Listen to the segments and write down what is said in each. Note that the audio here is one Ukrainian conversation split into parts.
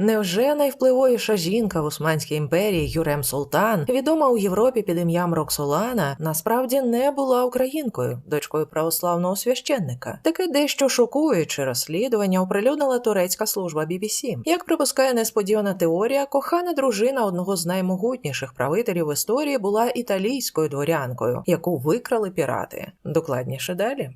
Невже найвпливовіша жінка в Османській імперії Юрем Султан, відома у Європі під ім'ям Роксолана, насправді не була українкою, дочкою православного священника? Таке дещо шокуюче розслідування оприлюднила турецька служба BBC. Як припускає несподівана теорія, кохана дружина одного з наймогутніших правителів в історії була італійською дворянкою, яку викрали пірати. Докладніше далі.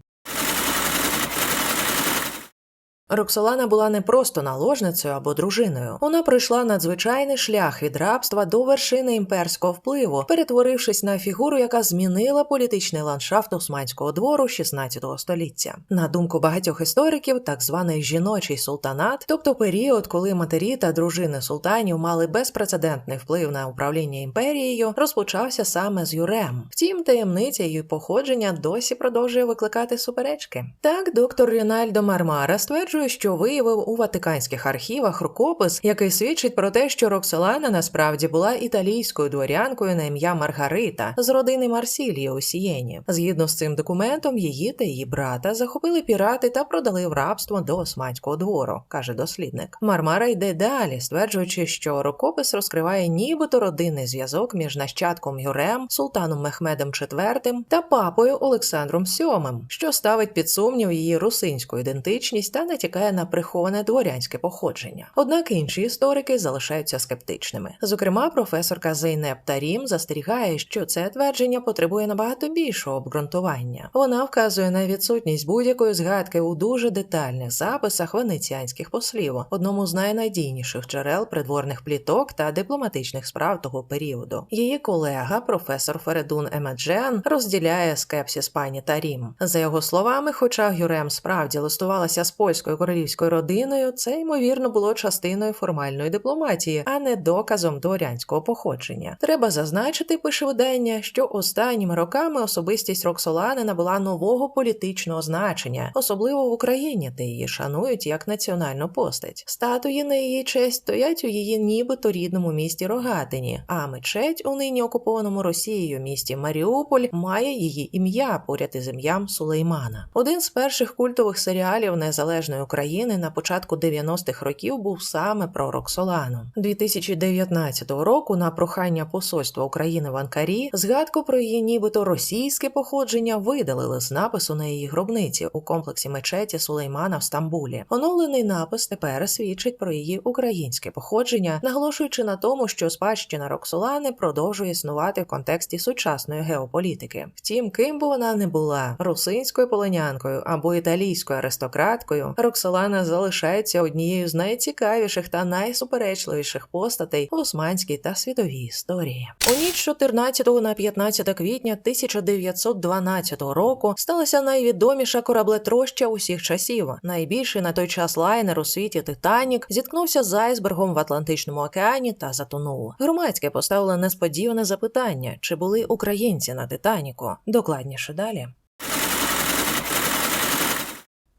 Роксолана була не просто наложницею або дружиною. Вона пройшла надзвичайний шлях від рабства до вершини імперського впливу, перетворившись на фігуру, яка змінила політичний ландшафт Османського двору 16 століття. На думку багатьох істориків, так званий жіночий султанат, тобто період, коли матері та дружини султанів мали безпрецедентний вплив на управління імперією, розпочався саме з Юрем. Втім, таємниця її походження досі продовжує викликати суперечки. Так, доктор Рінальдо Мармара стверджує стверджує, що виявив у ватиканських архівах рукопис, який свідчить про те, що Рокселана насправді була італійською дворянкою на ім'я Маргарита з родини Марсілії у Сієні. Згідно з цим документом, її та її брата захопили пірати та продали в рабство до османського двору, каже дослідник. Мармара йде далі, стверджуючи, що рукопис розкриває нібито родинний зв'язок між нащадком Юрем, султаном Мехмедом IV та папою Олександром VII, що ставить під сумнів її русинську ідентичність та не натякає на приховане дворянське походження. Однак інші історики залишаються скептичними. Зокрема, професорка Зейнеп Тарім застерігає, що це твердження потребує набагато більшого обґрунтування. Вона вказує на відсутність будь-якої згадки у дуже детальних записах венеціанських послів, одному з найнадійніших джерел придворних пліток та дипломатичних справ того періоду. Її колега, професор Фередун Емеджен, розділяє скепсіс пані Тарім. За його словами, хоча Гюрем справді листувалася з польською великою королівською родиною, це ймовірно було частиною формальної дипломатії, а не доказом дворянського походження. Треба зазначити, пише видання, що останніми роками особистість Роксолани набула нового політичного значення, особливо в Україні, де її шанують як національну постать. Статуї на її честь стоять у її нібито рідному місті Рогатині, а мечеть у нині окупованому Росією місті Маріуполь має її ім'я поряд із ім'ям Сулеймана. Один з перших культових серіалів незалежної України на початку 90-х років був саме про Роксолану. 2019 року на прохання посольства України в Анкарі згадку про її нібито російське походження видалили з напису на її гробниці у комплексі мечеті Сулеймана в Стамбулі. Оновлений напис тепер свідчить про її українське походження, наголошуючи на тому, що спадщина Роксолани продовжує існувати в контексті сучасної геополітики. Втім, ким би вона не була русинською полонянкою або італійською аристократкою. Роксолана залишається однією з найцікавіших та найсуперечливіших постатей в османській та світовій історії. У ніч 14 на 15 квітня 1912 року сталася найвідоміша кораблетроща усіх часів. Найбільший на той час лайнер у світі Титанік зіткнувся з айсбергом в Атлантичному океані та затонув. Громадське поставило несподіване запитання: чи були українці на Титаніку? Докладніше далі.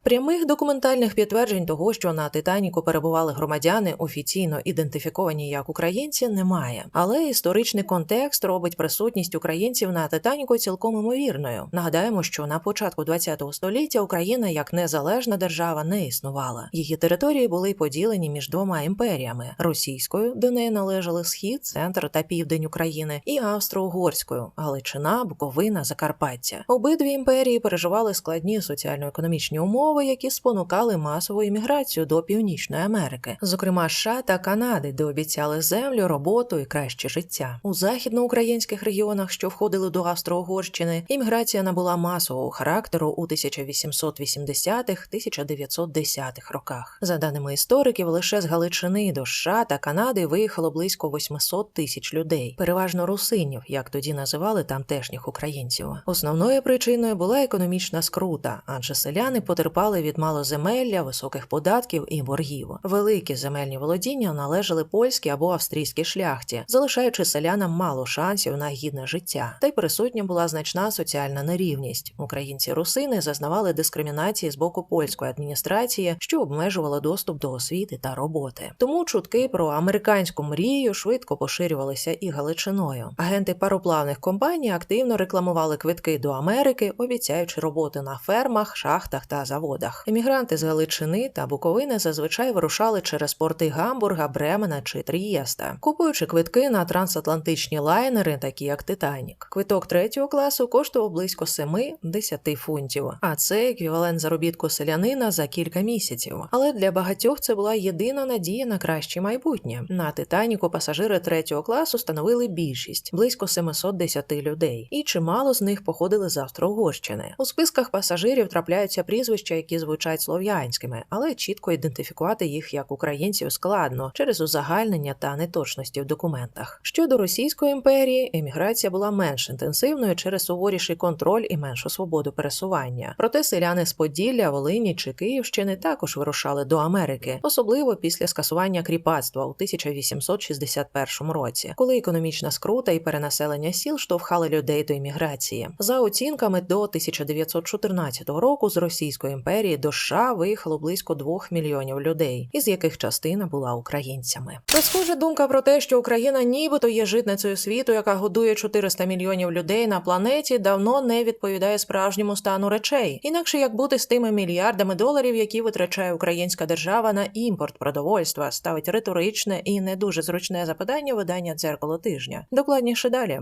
Прямих документальних підтверджень того, що на Титаніку перебували громадяни, офіційно ідентифіковані як українці, немає. Але історичний контекст робить присутність українців на Титаніку цілком імовірною. Нагадаємо, що на початку ХХ століття Україна як незалежна держава не існувала. Її території були поділені між двома імперіями: російською, до неї належали схід, центр та південь України, і австро-угорською Галичина, Буковина, Закарпаття. Обидві імперії переживали складні соціально-економічні умови умови, які спонукали масову імміграцію до Північної Америки, зокрема США та Канади, де обіцяли землю, роботу і краще життя. У західноукраїнських регіонах, що входили до Австро-Угорщини, імміграція набула масового характеру у 1880-1910-х роках. За даними істориків, лише з Галичини до США та Канади виїхало близько 800 тисяч людей, переважно русинів, як тоді називали тамтешніх українців. Основною причиною була економічна скрута, адже селяни потерпали потерпали від малоземелля, високих податків і боргів. Великі земельні володіння належали польській або австрійській шляхті, залишаючи селянам мало шансів на гідне життя. Та й присутня була значна соціальна нерівність. Українці русини зазнавали дискримінації з боку польської адміністрації, що обмежувала доступ до освіти та роботи. Тому чутки про американську мрію швидко поширювалися і Галичиною. Агенти пароплавних компаній активно рекламували квитки до Америки, обіцяючи роботи на фермах, шахтах та заводах угодах. Емігранти з Галичини та Буковини зазвичай вирушали через порти Гамбурга, Бремена чи Трієста, купуючи квитки на трансатлантичні лайнери, такі як Титанік. Квиток третього класу коштував близько 7-10 фунтів, а це еквівалент заробітку селянина за кілька місяців. Але для багатьох це була єдина надія на краще майбутнє. На Титаніку пасажири третього класу становили більшість близько 710 людей, і чимало з них походили з Австро-Угорщини. У списках пасажирів трапляються прізвища, які звучать слов'янськими, але чітко ідентифікувати їх як українців складно через узагальнення та неточності в документах. Щодо Російської імперії, еміграція була менш інтенсивною через суворіший контроль і меншу свободу пересування. Проте селяни з Поділля, Волині чи Київщини також вирушали до Америки, особливо після скасування кріпацтва у 1861 році, коли економічна скрута і перенаселення сіл штовхали людей до імміграції. За оцінками до 1914 року з Російської імперії до США виїхало близько 2 мільйонів людей, із яких частина була українцями. Та схожа думка про те, що Україна нібито є житницею світу, яка годує 400 мільйонів людей на планеті, давно не відповідає справжньому стану речей. Інакше як бути з тими мільярдами доларів, які витрачає українська держава на імпорт продовольства, ставить риторичне і не дуже зручне запитання видання дзеркало тижня. Докладніше далі.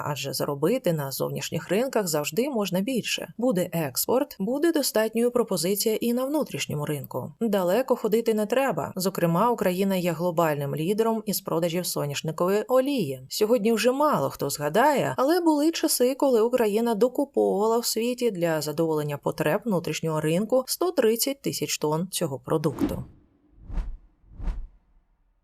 адже заробити на зовнішніх ринках завжди можна більше. Буде експорт, буде достатньою пропозиція і на внутрішньому ринку. Далеко ходити не треба. Зокрема, Україна є глобальним лідером із продажів соняшникової олії. Сьогодні вже мало хто згадає, але були часи, коли Україна докуповувала в світі для задоволення потреб внутрішнього ринку 130 тисяч тонн цього продукту.